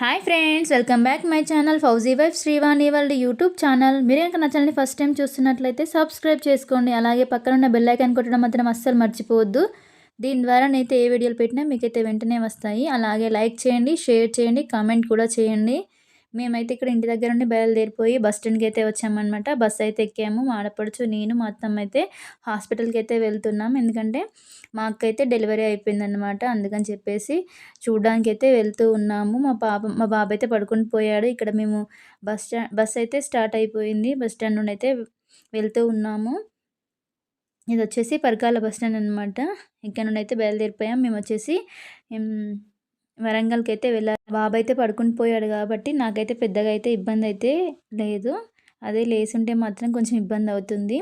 Hi friends welcome back my channel Fauji wife Srivani వాళ్ళ YouTube channel మీరు కనుక నా ఛానల్ని ఫస్ట్ టైం చూస్తున్నట్లయితే సబ్స్క్రైబ్ చేసుకోండి. అలాగే పక్కన ఉన్న బెల్లైకాన్ కొట్టడం మాత్రం అస్సలు మర్చిపోవద్దు. దీని ద్వారా నేనైతే ఏ వీడియోలు పెట్టినా మీకైతే వెంటనే వస్తాయి. అలాగే లైక్ చేయండి షేర్ చేయండి కామెంట్ కూడా చేయండి. మేమైతే ఇక్కడ ఇంటి దగ్గర నుండి బయలుదేరిపోయి బస్ స్టాండ్కి అయితే వచ్చామన్నమాట. బస్ అయితే ఎక్కాము. మా ఆడపడుచు నేను మా అత్తమ్మ అయితే హాస్పిటల్కి అయితే వెళ్తున్నాం. ఎందుకంటే మా డెలివరీ అయిపోయిందనమాట అందుకని చెప్పేసి చూడడానికి అయితే వెళ్తూ ఉన్నాము. మా పాప మా బాబు అయితే పడుకొని పోయాడు. ఇక్కడ మేము బస్ స్టాండ్ బస్ అయితే స్టార్ట్ అయిపోయింది. బస్ స్టాండ్ నుండి అయితే వెళ్తూ ఉన్నాము. ఇది వచ్చేసి పరకాల బస్ స్టాండ్ అనమాట ఇక్కడ నుండి అయితే బయలుదేరిపోయాం. మేము వచ్చేసి వరంగల్కి అయితే వెళ్ళాలి బాబు అయితే పడుకుని పోయాడు కాబట్టి నాకైతే పెద్దగా అయితే ఇబ్బంది అయితే లేదు. అదే లేసుంటే మాత్రం కొంచెం ఇబ్బంది అవుతుంది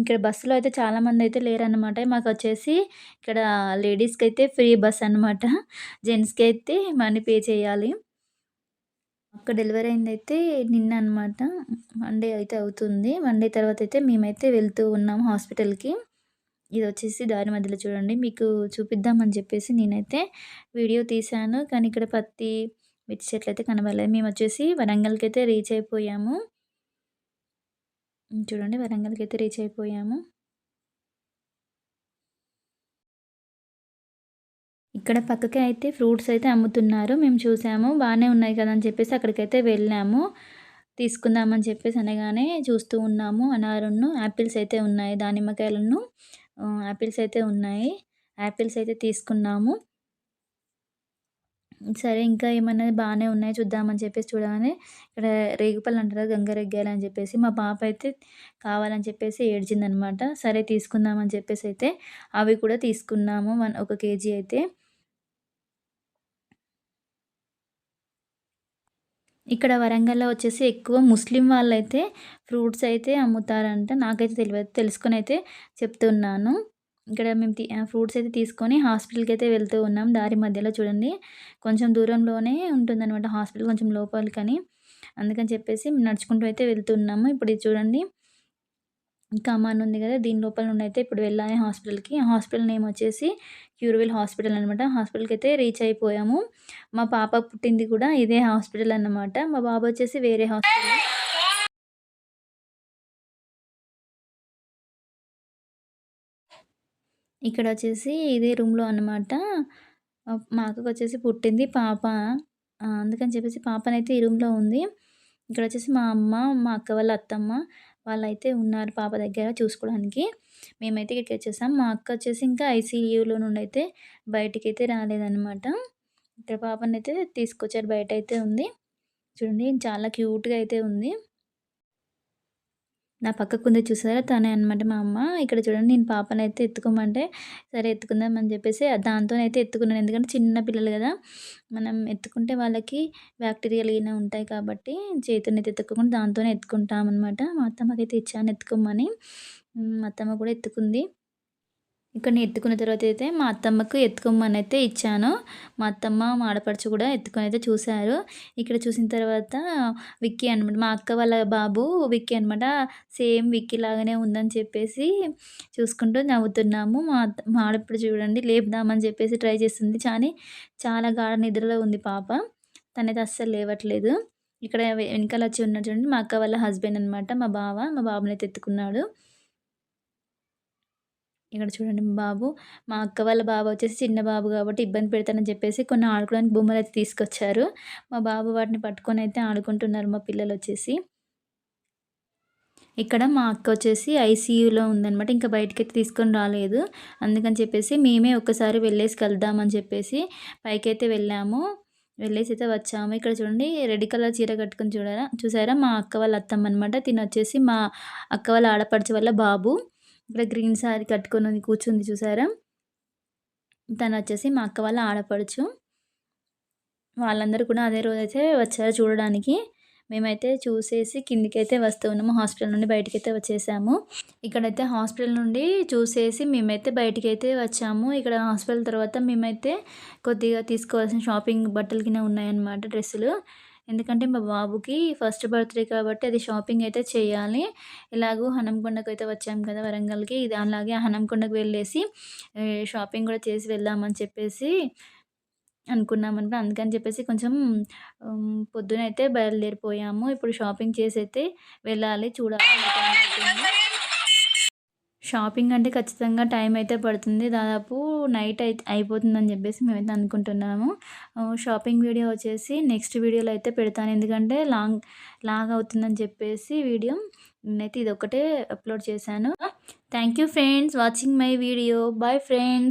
ఇక్కడ బస్సులో అయితే చాలామంది అయితే లేరనమాట మాకు వచ్చేసి ఇక్కడ లేడీస్కి అయితే ఫ్రీ బస్ అనమాట జెంట్స్కి అయితే మనీ పే చేయాలి. అక్కడ డెలివరీ అయింది అయితే నిన్న అనమాట మండే అయితే అవుతుంది. మండే తర్వాత అయితే మేమైతే వెళ్తూ ఉన్నాం హాస్పిటల్కి. ఇది వచ్చేసి దారి మధ్యలో చూడండి. మీకు చూపిద్దామని చెప్పేసి నేనైతే వీడియో తీశాను. కానీ ఇక్కడ పత్తి మిర్చి చెట్లు అయితే కనబడలేదు. మేము వచ్చేసి వరంగల్కి అయితే రీచ్ అయిపోయాము. చూడండి. వరంగల్కి అయితే రీచ్ అయిపోయాము. ఇక్కడ పక్కకే అయితే ఫ్రూట్స్ అయితే అమ్ముతున్నారు. మేము చూసాము. బాగానే ఉన్నాయి కదా అని చెప్పేసి అక్కడికైతే వెళ్ళాము. తీసుకుందామని చెప్పేసి అనగానే చూస్తూ ఉన్నాము. అనారును యాపిల్స్ అయితే ఉన్నాయి. దానిమ్మకాయలను యాపిల్స్ అయితే ఉన్నాయి. యాపిల్స్ అయితే తీసుకున్నాము. సరే ఇంకా ఏమన్నా బాగానే ఉన్నాయి చూద్దామని చెప్పేసి చూడగానే ఇక్కడ రేగుపళ్ళు అంటారు గంగరెగ్గాయలు అని చెప్పేసి మా పాప అయితే కావాలని చెప్పేసి ఏడ్చిందనమాట. సరే తీసుకుందామని చెప్పేసి అయితే అవి కూడా తీసుకున్నాము. వన్ ఒక కేజీ అయితే. ఇక్కడ వరంగల్లో వచ్చేసి ఎక్కువ ముస్లిం వాళ్ళైతే ఫ్రూట్స్ అయితే అమ్ముతారంట. నాకైతే తెలియదు తెలుసుకొని అయితే చెప్తున్నాను. ఇక్కడ మేము ఫ్రూట్స్ అయితే తీసుకొని హాస్పిటల్కి అయితే వెళ్తూ ఉన్నాం. దారి మధ్యలో చూడండి కొంచెం దూరంలోనే ఉంటుందన్నమాట హాస్పిటల్ కొంచెం లోపలికని. అందుకని చెప్పేసి నడుచుకుంటూ అయితే వెళ్తున్నాము. ఇప్పుడు ఇది చూడండి కమాన్ ఉంది కదా దీని లోపల నుండి అయితే ఇప్పుడు వెళ్ళాలి హాస్పిటల్కి. హాస్పిటల్ నేమ్ వచ్చేసి క్యూర్విల్ హాస్పిటల్ అనమాట హాస్పిటల్కి అయితే రీచ్ అయిపోయాము. మా పాప పుట్టింది కూడా ఇదే హాస్పిటల్ అనమాట మా బాబు వచ్చేసి వేరే హాస్పిటల్. ఇక్కడ వచ్చేసి ఇదే రూమ్లో అనమాట మా అక్కకు వచ్చేసి పుట్టింది పాప. అందుకని చెప్పేసి పాపనైతే ఈ రూమ్లో ఉంది. ఇక్కడ వచ్చేసి మా అమ్మ మా అక్క వాళ్ళ అత్తమ్మ వాళ్ళైతే ఉన్నారు పాప దగ్గర చూసుకోవడానికి. మేమైతే ఇక్కడికి వచ్చేసాం. మా అక్క వచ్చేసి ఇంకా ఐసీయూలో నుండి అయితే బయటికి అయితే రాలేదనమాట ఇక్కడ పాపని అయితే తీసుకొచ్చారు. బయట అయితే ఉంది. చూడండి చాలా క్యూట్గా అయితే ఉంది. నా పక్కకుందే చూసారా? తనే అనమాట మా అమ్మ. ఇక్కడ చూడండి నేను పాపనైతే అయితే ఎత్తుకోమంటే సరే ఎత్తుకుందాం అని చెప్పేసి దాంతోనైతే ఎత్తుకున్నాను. ఎందుకంటే చిన్న పిల్లలు కదా. మనం ఎత్తుకుంటే వాళ్ళకి బ్యాక్టీరియాలు ఏమైనా ఉంటాయి కాబట్టి చేతునైతే ఎత్తుకోకుండా దాంతోనే ఎత్తుకుంటాం అనమాట మా అత్తమ్మకైతే ఇచ్చాను ఎత్తుకోమని. మా అత్తమ్మ కూడా ఎత్తుకుంది. ఇక్కడ నేను ఎత్తుకున్న తర్వాత అయితే మా అత్తమ్మకు ఎత్తుకోమని అయితే ఇచ్చాను. మా అత్తమ్మ మా ఆడపడుచు కూడా ఎత్తుకొని అయితే చూశారు. ఇక్కడ చూసిన తర్వాత విక్కీ అనమాట మా అక్క వాళ్ళ బాబు విక్కీ అనమాట సేమ్ విక్కీ లాగానే ఉందని చెప్పేసి చూసుకుంటూ నవ్వుతున్నాము. మా మా ఆడపడుచు చూడండి లేపుదామని చెప్పేసి ట్రై చేస్తుంది. కానీ చాలా గాఢ నిద్రలో ఉంది పాప. తనైతే అస్సలు లేవట్లేదు. ఇక్కడ వెనకాల వచ్చి ఉన్నాడు చూడండి మా అక్క వాళ్ళ హస్బెండ్ అనమాట మా బావ మా బాబుని అయితే ఎత్తుకున్నాడు. ఇక్కడ చూడండి బాబు మా అక్క వాళ్ళ బాబు వచ్చేసి చిన్న బాబు కాబట్టి ఇబ్బంది పెడతానని చెప్పేసి కొన్ని ఆడుకోవడానికి బొమ్మలు అయితే తీసుకొచ్చారు. మా బాబు వాటిని పట్టుకొని అయితే ఆడుకుంటున్నారు మా పిల్లలు వచ్చేసి. ఇక్కడ మా అక్క వచ్చేసి ఐసీయూలో ఉందనమాట ఇంకా బయటకి అయితే తీసుకొని రాలేదు. అందుకని చెప్పేసి మేమే ఒక్కసారి వెళ్ళేసి కలుద్దామని చెప్పేసి పైకి అయితే వెళ్ళాము. వెళ్ళేసి అయితే వచ్చాము. ఇక్కడ చూడండి రెడ్ కలర్ చీర కట్టుకొని చూడారా చూసారా మా అక్క వాళ్ళ అత్తమ్మ అనమాట తినొచ్చేసి మా అక్క వాళ్ళ ఆడపడిచే వాళ్ళ బాబు. ఇక్కడ గ్రీన్ శారీ కట్టుకొని కూర్చుంది చూసారా? తను వచ్చేసి మా అక్క వాళ్ళ ఆడపడుచు. వాళ్ళందరూ కూడా అదే రోజు అయితే వచ్చారు చూడడానికి. మేమైతే చూసేసి కిందికి అయితే వస్తూ ఉన్నాము హాస్పిటల్ నుండి బయటకైతే అయితే వచ్చేసాము. ఇక్కడైతే హాస్పిటల్ నుండి చూసేసి మేమైతే బయటకైతే అయితే వచ్చాము. ఇక్కడ హాస్పిటల్ తర్వాత మేమైతే కొద్దిగా తీసుకోవాల్సిన షాపింగ్ బట్టలు కింద ఉన్నాయన్నమాట డ్రెస్సులు. ఎందుకంటే మా బాబుకి ఫస్ట్ బర్త్డే కాబట్టి అది షాపింగ్ అయితే చేయాలి ఇలాగూ హనంకొండకు అయితే వచ్చాం కదా వరంగల్కి ఇది అలాగే హనంకొండకు వెళ్ళేసి షాపింగ్ కూడా చేసి వెళ్దామని చెప్పేసి అనుకున్నామని అందుకని చెప్పేసి కొంచెం పొద్దున పొద్దునైతే బయలుదేరిపోయాము. ఇప్పుడు షాపింగ్ చేసి అయితే వెళ్ళాలి. చూడాలి షాపింగ్ అంటే ఖచ్చితంగా టైం అయితే పడుతుంది. దాదాపు నైట్ అయితే అయిపోతుందని చెప్పేసి మేమైతే అనుకుంటున్నాము. షాపింగ్ వీడియో వచ్చేసి నెక్స్ట్ వీడియోలో అయితే పెడతాను. ఎందుకంటే లాంగ్ లాగ్ అవుతుందని చెప్పేసి వీడియో నేనైతే ఇదొక్కటే అప్లోడ్ చేశాను. Thank you friends watching my video. Bye friends.